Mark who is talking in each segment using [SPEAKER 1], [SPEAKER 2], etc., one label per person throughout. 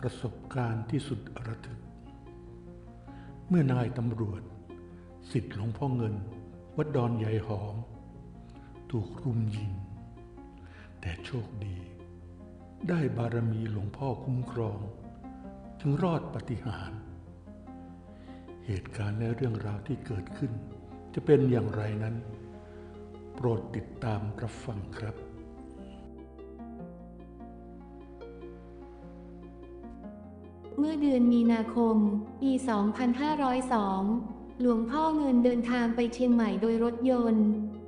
[SPEAKER 1] ประสบการณ์ที่สุดระทึก เมื่อนายตำรวจ สิทธิ์หลวงพ่อเงิน วัดดอนใหญ่หอม ถูกรุมยิง แต่โชคดี ได้บารมีหลวงพ่อคุ้มครองถึงรอดปฏิหาร เหตุการณ์และเรื่องราวที่เกิดขึ้น จะเป็นอย่างไรนั้น โปรดติดตามรับฟังครับ
[SPEAKER 2] เมื่อเดือนมีนาคม ปี 2502 หลวงพ่อเงินเดินทางไปเชียงใหม่โดยรถยนต์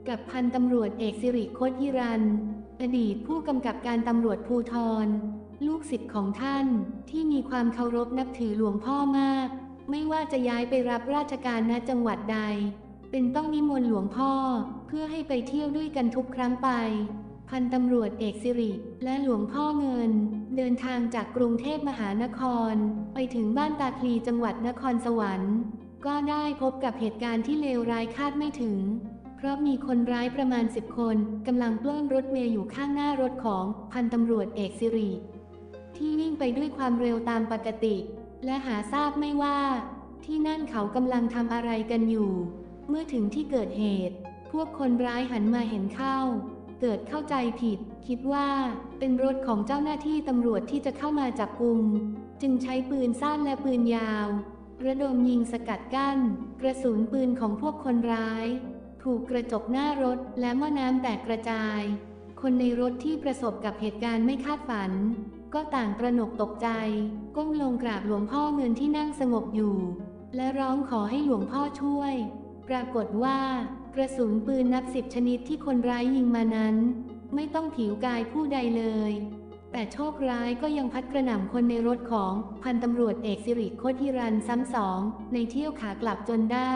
[SPEAKER 2] กับพันตำรวจเอกสิริโคตรฮิรัน อดีตผู้กำกับการตำรวจภูทร ลูกศิษย์ของท่านที่มีความเคารพนับถือหลวงพ่อมาก ไม่ว่าจะย้ายไปรับราชการณจังหวัดใด เป็นต้องนิมนต์หลวงพ่อเพื่อให้ไปเที่ยวด้วยกันทุกครั้งไป พันตำรวจเอกสิริ และหลวงพ่อเงิน เดินทางจากกรุงเทพมหานคร ไปถึงบ้านตาคลีจังหวัดนครสวรรค์ ก็ได้พบกับเหตุการณ์ที่เลวร้ายคาดไม่ถึง เพราะมีคนร้ายประมาณสิบคนกำลังปล้นรถเมย์อยู่ข้างหน้ารถของพันตำรวจเอกสิริ ที่วิ่งไปด้วยความเร็วตามปกติ และหาทราบไม่ว่า ที่นั่นเขากำลังทำอะไรกันอยู่ เมื่อถึงที่เกิดเหตุ พวกคนร้ายหันมาเห็นเข้า เกิดเข้าใจผิด คิดว่าเป็นรถของเจ้าหน้าที่ตำรวจที่จะเข้ามาจับกุม จึงใช้ปืนสั้นและปืนยาว ระดมยิงสกัดกั้น กระสุนปืนของพวกคนร้าย ถูกกระจกหน้ารถและหม้อน้ำแตกกระจาย คนในรถที่ประสบกับเหตุการณ์ไม่คาดฝัน ก็ต่างตระหนกตกใจ ก้มลงกราบหลวงพ่อเงินที่นั่งสงบอยู่ และร้องขอให้หลวงพ่อช่วย ปรากฏว่า กระสุนปืนนับสิบชนิดที่คนร้ายยิงมานั้น ไม่ต้องผิวกายผู้ใดเลย แต่โชคร้ายก็ยังพัดกระหน่ำคนในรถของพันตำรวจเอกสิริโคตรฮิรันซ้ำสองในเที่ยวขากลับจนได้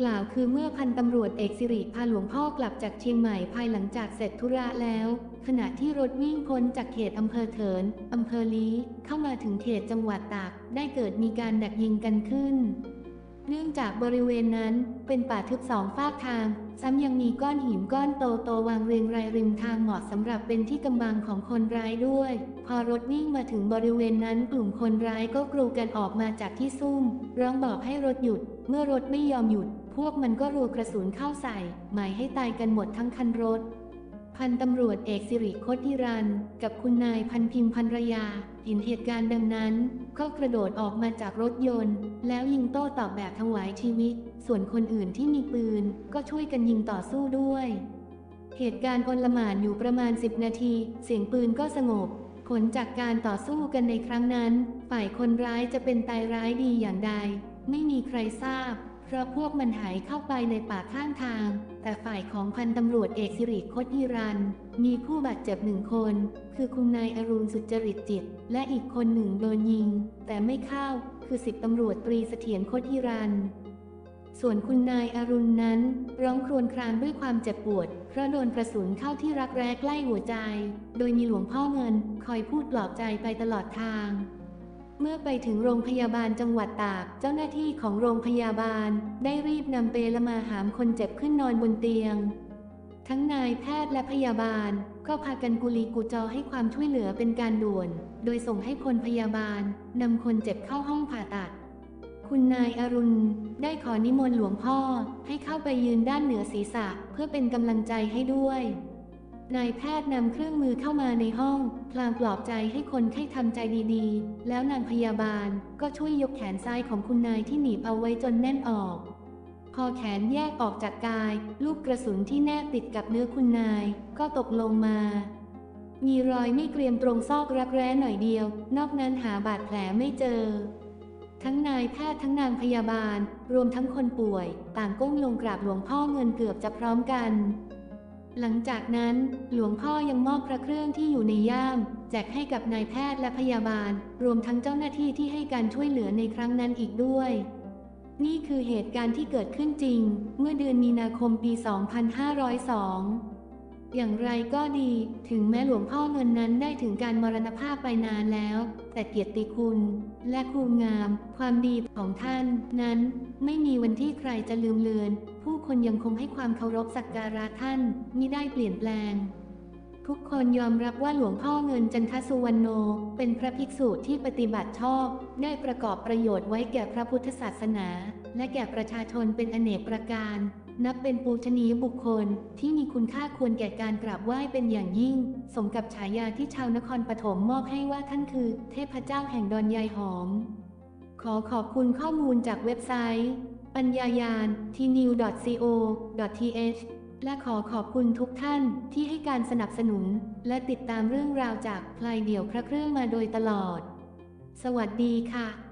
[SPEAKER 2] กล่าวคือเมื่อพันตำรวจเอกสิริพาหลวงพ่อกลับจากเชียงใหม่ภายหลังจากเสร็จธุระแล้ว ขณะที่รถวิ่งพ้นจากเขตอำเภอเถินอำเภอลีเข้ามาถึงเขตจังหวัดตากได้เกิดมีการดักยิงกันขึ้น เนื่องจากบริเวณนั้นเป็นป่าทึบสองฝากทาง ซ้ำยังมีก้อนหินก้อนโตโตๆวางเรียงรายริมทางเหมาะสำหรับเป็นที่กำบังของคนร้ายด้วย พอรถวิ่งมาถึงบริเวณนั้นกลุ่มคนร้ายก็กรูกันออกมาจากที่ซุ่ม ร้องบอกให้รถหยุด เมื่อรถไม่ยอมหยุด พวกมันก็รัวกระสุนเข้าใส่ หมายให้ตายกันหมดทั้งคันรถ พันตำรวจเอกสิริโคติรัน กับคุณนายพันพิมพันรยาเห็นเหตุการณ์ดังนั้น ก็กระโดดออกมาจากรถยนต์ แล้วยิงโต้ตอบแบบถวายชีวิต ส่วนคนอื่นที่มีปืน ก็ช่วยกันยิงต่อสู้ด้วย เหตุการณ์อนละหมานอยู่ประมาณ 10 นาที เสียงปืนก็สงบ ผลจากการต่อสู้กันในครั้งนั้น ฝ่ายคนร้ายจะเป็นตายร้ายดีอย่างใด ไม่มีใครทราบ เพราะพวกมันหายเข้าไปในป่าข้างทาง แต่ฝ่ายของพันตำรวจเอกสิริโคตรฮิรัน มีผู้บาดเจ็บหนึ่งคน คือคุณนายอรุณสุจริตจิต และอีกคนหนึ่งโดนยิง แต่ไม่เข้า คือสิบตำรวจตรีเสถียรโคตรฮิรันส่วนคุณนายอรุณนั้น ร้องครวญครางด้วยความเจ็บปวด เพราะโดนกระสุนเข้าที่รักแร้ใกล้หัวใจ โดยมีหลวงพ่อเงิน คอยพูดปลอบใจไปตลอดทาง เมื่อไปถึงโรงพยาบาลจังหวัดตาก เจ้าหน้าที่ของโรงพยาบาล ได้รีบนำเปลมาหามคนเจ็บขึ้นนอนบนเตียง ทั้งนายแพทย์และพยาบาล ก็พากันกุลีกุจอให้ความช่วยเหลือเป็นการด่วน โดยส่งให้พลพยาบาลนำคนเจ็บเข้าห้องผ่าตัด คุณนายอรุณ ได้ขอนิมนต์หลวงพ่อให้เข้าไปยืนด้านเหนือศีรษะเพื่อเป็นกำลังใจให้ด้วย นายแพทย์นำเครื่องมือเข้ามาในห้อง พลางปลอบใจให้คนไข้ทำใจดีๆ แล้วนางพยาบาลก็ช่วยยกแขนซ้ายของคุณนายที่หนีบเอาไว้จนแน่นออก พอแขนแยกออกจากกาย ลูกกระสุนที่แนบติดกับเนื้อคุณนาย ก็ตกลงมา มีรอยไม่เกรียมตรงซอกรักแร้หน่อยเดียว นอกนั้นหาบาดแผลไม่เจอ ทั้งนายแพทย์ทั้งนางพยาบาล รวมทั้งคนป่วย ต่างก้มลงกราบหลวงพ่อเงินเกือบจะพร้อมกัน หลังจากนั้นหลวงพ่อยังมอบพระเครื่องที่อยู่ในย่าม แจกให้กับนายแพทย์และพยาบาล รวมทั้งเจ้าหน้าที่ที่ให้การช่วยเหลือในครั้งนั้นอีกด้วย นี่คือเหตุการณ์ที่เกิดขึ้นจริง เมื่อเดือนมีนาคมปี 2502 อย่างไรก็ดี ถึงแม้หลวงพ่อเงินนั้นได้ถึงการมรณภาพไปนานแล้ว แต่เกียรติคุณและคุณงาม ความดีของท่าน นั้นไม่มีวันที่ใครจะลืมเลือน ผู้คนยังคงให้ความเคารพสักการะท่านมิได้เปลี่ยนแปลง ทุกคนยอมรับว่าหลวงพ่อเงินจันทสุวรรณโน เป็นพระภิกษุที่ปฏิบัติชอบ ได้ประกอบประโยชน์ไว้แก่พระพุทธศาสนา และแก่ประชาชนเป็นอเนกประการ นับเป็นปูชนียบุคคลที่มีคุณค่าควรแก่การกราบไหว้เป็นอย่างยิ่ง สมกับฉายาที่ชาวนครปฐมมอบให้ว่าท่านคือ เทพเจ้าแห่งดอนยายหอม ขอขอบคุณข้อมูลจากเว็บไซต์ ปัญญายาน tnew.co.th และขอขอบคุณทุกท่านที่ให้การสนับสนุน และติดตามเรื่องราวจากพลายเดี่ยวพระเครื่องมาโดยตลอด สวัสดีค่ะ